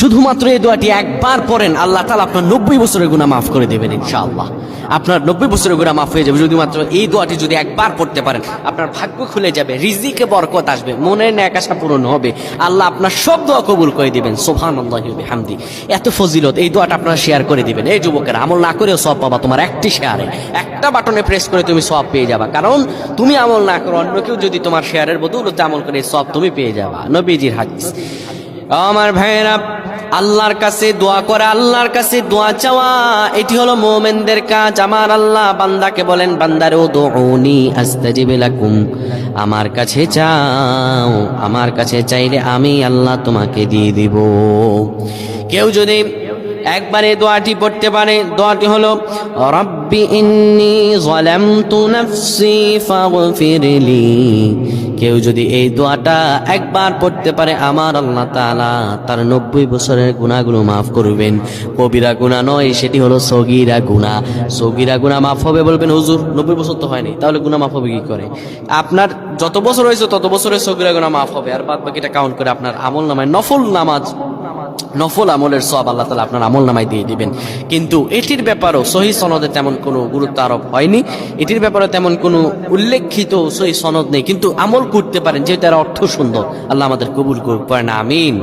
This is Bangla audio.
শুধুমাত্র এই দোয়াটি একবার পড়েন, আল্লাহ তালা আপনার নব্বই বছরের গুণা মাফ করে দেবেন ইনশাআল্লাহ। আপনার নব্বই বছরের গুণা মাফ হয়ে যাবে যদি মাত্র এই দোয়াটি যদি একবার পড়তে পারেন, আপনার ভাগ্য খুলে যাবে, রিজিকে বরকত আসবে, মনের ন্যাক আশা পূরণ হবে, আল্লাহ আপনার সব দোয়া কবুল করে দিবেন সোফান হামদি এত ফজিলত, এই দোয়াটা আপনারা শেয়ার করে দিবেন। এই যুবকেরা, আমল না করেও সব পাবা তোমার একটি শেয়ারে একটা বাটনে প্রেস করে তুমি সব পেয়ে যাবা। কারণ তুমি আমল না করো, অন্য কেউ যদি তোমার শেয়ারের বদৌলতে আমল করে সব তুমি পেয়ে যাবা। নবীজির হাদিস। আমার ভাইয়েরা আল্লাহর কাছে দোয়া করে, আল্লাহর কাছে দোয়া চাওয়া, এটি হলো মোমেনদের কাজ। আমার আল্লাহ বান্দাকে বলেন, বান্দার ও দোনি আস্তে লাকুম। আমার কাছে চাও, আমার কাছে চাইলে আমি আল্লাহ তোমাকে দিয়ে দিব। কেউ যদি একবারে দোয়াটি পড়তে পারে। দোয়াটি হলো, রব্বি ইন্নি যালামতু নাফসি ফাগফিরলি কেউ যদি এই দোয়াটা একবার পড়তে পারে, আমার আল্লাহ তাআলা তার নব্বই বছরের গুণাগুলো মাফ করবেন। কবিরা গুণা নয়, সেটি হলো সগিরা গুণা সগিরা গুণা মাফ হবে বলবেন, হুজুর, নব্বই বছর তো হয়নি তাহলে গুণা মাফ হবে কি করে? আপনার যত বছর হয়েছে, তত বছরের সগিরা গুণা মাফ হবে। আর বাদ বাকিটা কাউন্ট করে আপনার আমল নামায় নফল নামাজ নফল আমলের সব আল্লাহ তালা আপনার আমল নামায় দিয়ে দিবেন। কিন্তু এটির ব্যাপারও সহি সনদে তেমন কোনো গুরুত্ব আরোপ হয়নি। এটির ব্যাপারে তেমন কোনো উল্লেখিত সহি সনদ নেই। কিন্তু আমল করতে পারেন যেহেতু তার অর্থ সুন্দর। আল্লাহ আমাদের কবুল করেন আমিন।